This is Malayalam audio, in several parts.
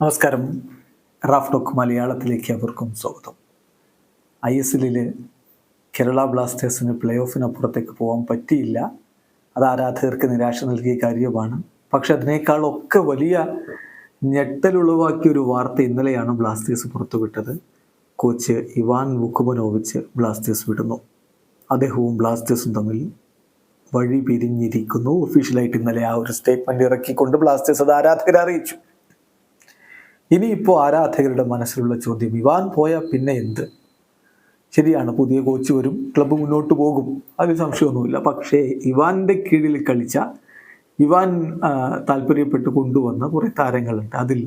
നമസ്കാരം. റാഫ് ടോക്ക് മലയാളത്തിലേക്ക് അവർക്കും സ്വാഗതം. ഐ എസ് എല്ലിൽ കേരള ബ്ലാസ്റ്റേഴ്സിന് പ്ലേ ഓഫിനപ്പുറത്തേക്ക് പോകാൻ പറ്റിയില്ല. അത് ആരാധകർക്ക് നിരാശ നൽകിയ കാര്യമാണ്. പക്ഷെ അതിനേക്കാളൊക്കെ വലിയ ഞെട്ടലുളവാക്കിയ ഒരു വാർത്ത ഇന്നലെയാണ് ബ്ലാസ്റ്റേഴ്സ് പുറത്തുവിട്ടത്. കോച്ച് ഇവാൻ വുക്കുമനോവിച്ച് ബ്ലാസ്റ്റേഴ്സ് വിടുന്നു. അദ്ദേഹവും ബ്ലാസ്റ്റേഴ്സും തമ്മിൽ വഴി പിരിഞ്ഞിരിക്കുന്നു ഒഫീഷ്യലായിട്ട് ഇന്നലെ ആ ഒരു സ്റ്റേറ്റ്മെന്റ് ഇറക്കിക്കൊണ്ട് ബ്ലാസ്റ്റേഴ്സ് അത് ആരാധകരെ അറിയിച്ചു. ഇനിയിപ്പോൾ ആരാധകരുടെ മനസ്സിലുള്ള ചോദ്യം ഇവാൻ പോയാൽ പിന്നെ എന്ത്? ശരിയാണ് പുതിയ കോച്ച് വരും ക്ലബ്ബ് മുന്നോട്ട് പോകും അതിൽ സംശയമൊന്നുമില്ല. പക്ഷേ ഇവാന്റെ കീഴിൽ കളിച്ച ഇവാൻ താല്പര്യപ്പെട്ട് കൊണ്ടുവന്ന കുറേ താരങ്ങളുണ്ട്. അതിൽ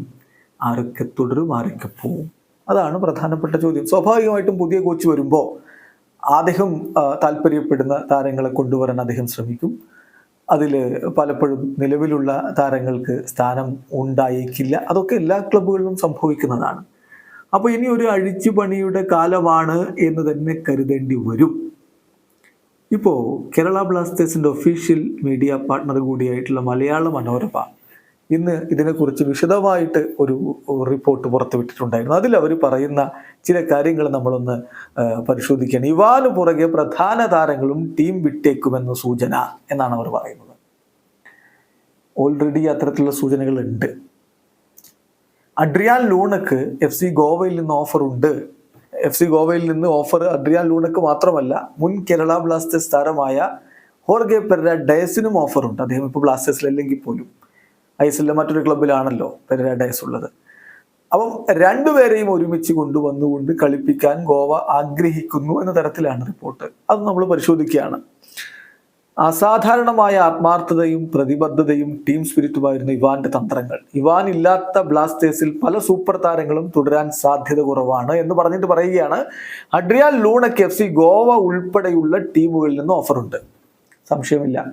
ആരൊക്കെ തുടരും ആരൊക്കെ പോവും? അതാണ് പ്രധാനപ്പെട്ട ചോദ്യം. സ്വാഭാവികമായിട്ടും പുതിയ കോച്ച് വരുമ്പോൾ അദ്ദേഹം താല്പര്യപ്പെടുന്ന താരങ്ങളെ കൊണ്ടുവരാൻ അദ്ദേഹം ശ്രമിക്കും. അതിൽ പലപ്പോഴും നിലവിലുള്ള താരങ്ങൾക്ക് സ്ഥാനം ഉണ്ടായേക്കില്ല. അതൊക്കെ എല്ലാ ക്ലബ്ബുകളിലും സംഭവിക്കുന്നതാണ്. അപ്പോൾ ഇനി ഒരു അഴിച്ചുപണിയുടെ കാലമാണ് എന്ന് തന്നെ കരുതേണ്ടി വരും. ഇപ്പോ കേരള ബ്ലാസ്റ്റേഴ്സിന്റെ official media partner കൂടിയായിട്ടുള്ള Malayala Manorama ഇന്ന് ഇതിനെക്കുറിച്ച് വിശദമായിട്ട് ഒരു റിപ്പോർട്ട് പുറത്തുവിട്ടിട്ടുണ്ടായിരുന്നു. അതിൽ അവർ പറയുന്ന ചില കാര്യങ്ങൾ നമ്മളൊന്ന് പരിശോധിക്കുകയാണ് ഇവാന് പുറകെ പ്രധാന താരങ്ങളും ടീം വിട്ടേക്കുമെന്ന സൂചന എന്നാണ് അവർ പറയുന്നത്. ഓൾറെഡി അത്തരത്തിലുള്ള സൂചനകളുണ്ട്. അഡ്രിയാൻ ലൂണക്ക് എഫ് സി ഗോവയിൽ നിന്ന് ഓഫർ ഉണ്ട് എഫ് സി ഗോവയിൽ നിന്ന് ഓഫർ അഡ്രിയാൻ ലൂണക്ക് മാത്രമല്ല മുൻ കേരള ബ്ലാസ്റ്റേഴ്സ് താരമായ ഹോർഗെ പെര ഡയസിനും ഓഫറുണ്ട്. അദ്ദേഹം ഇപ്പോൾ ബ്ലാസ്റ്റേഴ്സിലല്ലെങ്കിൽ പോലും. ഐ എസ് എല്ലിലെ മറ്റൊരു ക്ലബിലാണല്ലോ പെരര ഡയസ് ഉള്ളത്. അപ്പം രണ്ടുപേരെയും ഒരുമിച്ച് കൊണ്ടുവന്നുകൊണ്ട് കളിപ്പിക്കാൻ ഗോവ ആഗ്രഹിക്കുന്നു എന്ന തരത്തിലാണ് റിപ്പോർട്ട്. അത് നമ്മൾ പരിശോധിക്കുകയാണ്. അസാധാരണമായ ആത്മാർത്ഥതയും പ്രതിബദ്ധതയും ടീം സ്പിരിറ്റുമായിരുന്നു ഇവാന്റെ തന്ത്രങ്ങൾ. ഇവാൻ ഇല്ലാത്ത ബ്ലാസ്റ്റേഴ്സിൽ പല സൂപ്പർ താരങ്ങളും തുടരാൻ സാധ്യത കുറവാണ് എന്ന് പറഞ്ഞിട്ട് പറയുകയാണ്. അഡ്രിയാൻ ലൂണക്ക് എഫ് സി ഗോവ ഉൾപ്പെടെയുള്ള ടീമുകളിൽ നിന്ന് ഓഫറുണ്ട്. സംശയമില്ല.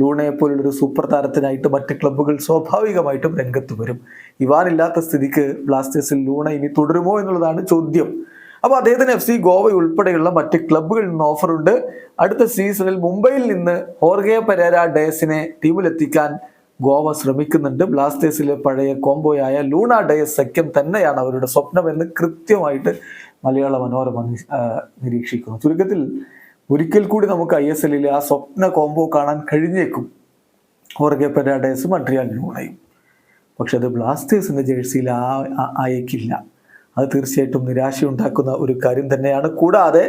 ലൂണയെ പോലുള്ളൊരു സൂപ്പർ താരത്തിനായിട്ട് മറ്റ് ക്ലബ്ബുകൾ സ്വാഭാവികമായിട്ടും രംഗത്ത് വരും. ഇവാനില്ലാത്ത സ്ഥിതിക്ക് ബ്ലാസ്റ്റേഴ്സിൽ ലൂണ ഇനി തുടരുമോ എന്നുള്ളതാണ് ചോദ്യം. അപ്പോൾ അദ്ദേഹത്തിന് എഫ് സി ഗോവ ഉൾപ്പെടെയുള്ള മറ്റ് ക്ലബ്ബുകളിൽ നിന്ന് ഓഫറുണ്ട് അടുത്ത സീസണിൽ മുംബൈയിൽ നിന്ന് ഹോർഗെ പരേര ഡയസിനെ ടീമിലെത്തിക്കാൻ ഗോവ ശ്രമിക്കുന്നുണ്ട്. ബ്ലാസ്റ്റേഴ്സിലെ പഴയ കോംബോയായ ലൂണ ഡയസ് സഖ്യം തന്നെയാണ് അവരുടെ സ്വപ്നമെന്ന് കൃത്യമായിട്ട് മലയാള മനോരമ നിരീക്ഷിക്കുന്നു. ചുരുക്കത്തിൽ ഒരിക്കൽ കൂടി നമുക്ക് ഐ എസ് എല്ലിൽ ആ സ്വപ്ന കോംബോ കാണാൻ കഴിഞ്ഞേക്കും. ഹോർഗെ പെരാഡേസും അഡ്രിയാൻ ലൂണയും പക്ഷെ അത് ബ്ലാസ്റ്റേഴ്സിന്റെ ജേഴ്സിയിൽ ആ അയക്കില്ല അത് തീർച്ചയായിട്ടും നിരാശയുണ്ടാക്കുന്ന ഒരു കാര്യം തന്നെയാണ്. കൂടാതെ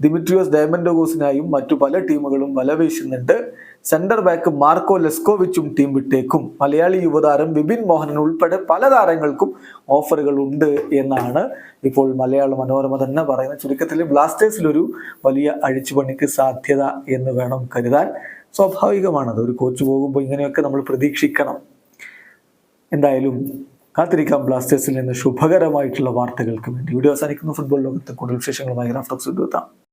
ദിമിട്രിയോസ് ഡയമൻഡോഗോസിനായും മറ്റു പല ടീമുകളും വലവീശുന്നുണ്ട്. സെന്റർ ബാക്ക് മാർക്കോ ലെസ്കോവിച്ചും ടീം വിട്ടേക്കും. മലയാളി യുവതാരം വിപിൻ മോഹനൻ ഉൾപ്പെടെ പല താരങ്ങൾക്കും ഓഫറുകൾ ഉണ്ട് എന്നാണ് ഇപ്പോൾ മലയാള മനോരമ തന്നെ പറയുന്നത്. ചുരുക്കത്തിൽ ബ്ലാസ്റ്റേഴ്സിൽ ഒരു വലിയ അഴിച്ചുപണിക്ക് സാധ്യത എന്ന് വേണം കരുതാൻ. സ്വാഭാവികമാണത് ഒരു കോച്ച് പോകുമ്പോൾ ഇങ്ങനെയൊക്കെ നമ്മൾ പ്രതീക്ഷിക്കണം. എന്തായാലും കാത്തിരിക്കാം ബ്ലാസ്റ്റേഴ്സിൽ നിന്ന് ശുഭകരമായിട്ടുള്ള വാർത്തകൾക്ക് വേണ്ടി. വീഡിയോ അവസാനിക്കുന്ന. ഫുട്ബോൾ ലോകത്ത് കൂടുതൽ വിശേഷങ്ങളുമായി റാഫ്റ്റോക്സ് എത്താം